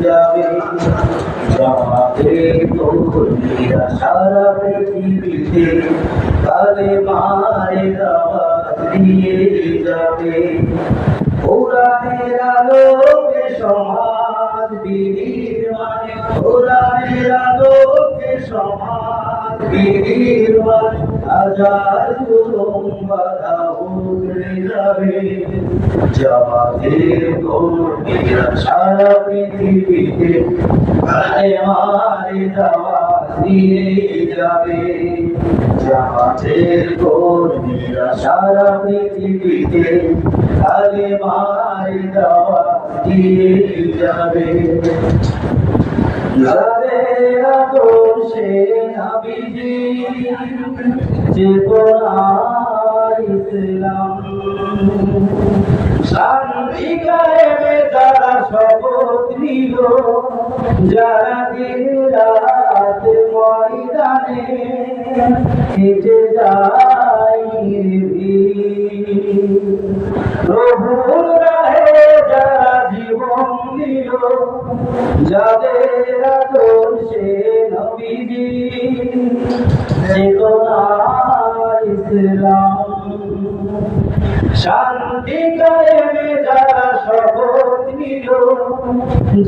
যাবে জামাতে কর্মীরা সারা পৃথিবীতে কালে মারে দিয়ে যাবে কোরআনের আলোকে সমাজ বিনির্মাণে কোরআনের আলোকে সমাজ হাজার উগড়ে যাবে জামাতের কর্মীরা সারা পৃথিবীতে মারে দাওয়া দিয়ে যাবে জামাতের যাদের আদর্শে নবীজি শান্তি কায়েমে যারা শপথ যারা দিন রাত ময়দানে যায় প্রভুর ইসলাম শান্তি কায়েমে যারা শপথ নিল,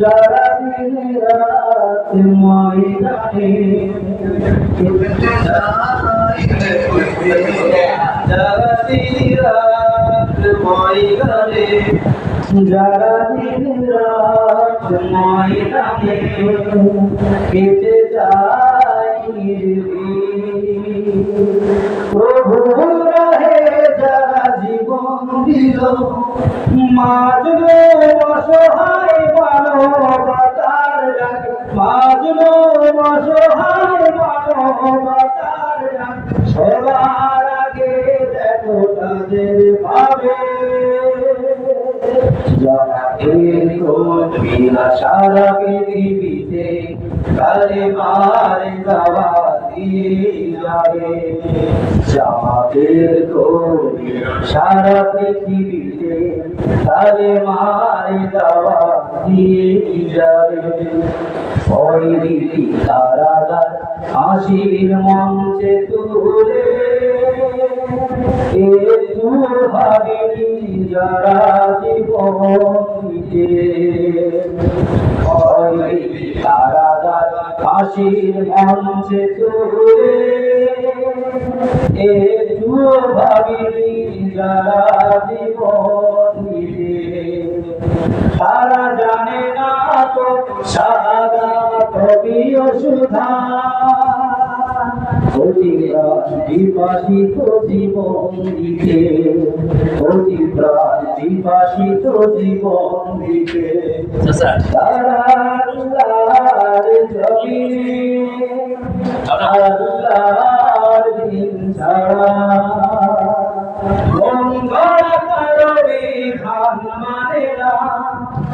যারা দিন রাত ময়দানে যারা দিন রাত ময়দানে, যারা দিন রাত ময়দানে কেটে যায়। মাজলো অসহায় মানবতার ডাকে। মাজলো অসহায় মানবতার ডাকে। সবার আগে দেখো তাদের ভাবে। কর্মীরা সারা পৃথিবীতে কালে মারে দাওয়া যাবে জামাতের কর্মীরা সারা পৃথিবীতে কালে মারে দাওয়া দিয়ে যাবে ওই রীতি তারাদার হাসির মঞ্চে তুলে একটু ভাবিনি যারা জীবন দিতে ওই তারাদার হাসির মঞ্চে তুলে একটু ভাবিনি যারা জীবন দিতে তারা জানে না তো সাদা কবিও সুধা। অতিপ্রাণ জীবন দিতে অতিপ্রাণ বিভাষিত জীবন দিতে তারা আল্লাহর জমিনে আল্লাহর দিন ছাড়া মঙ্গল করবে খান মানে না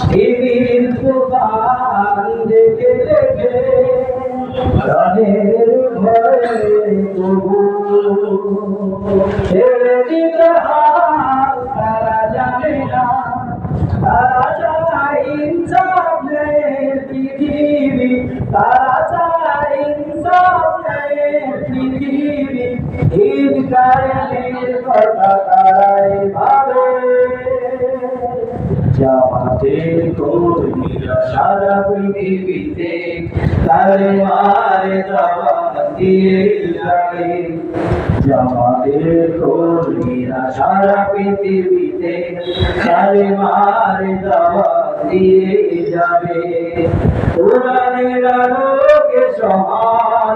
টিভির দোকান দেখে দেখে প্রাণের ভয়ে তবু পৃথিবী ঈদ কায়েমের কথা তারাই ভাবে জামাতের সারা পৃথিবীতে মারে দাওয়া দিয়ে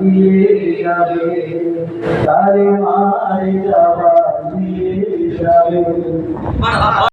দিয়ে যাবে। তারে মারে যাওয়া দিয়ে যাবে।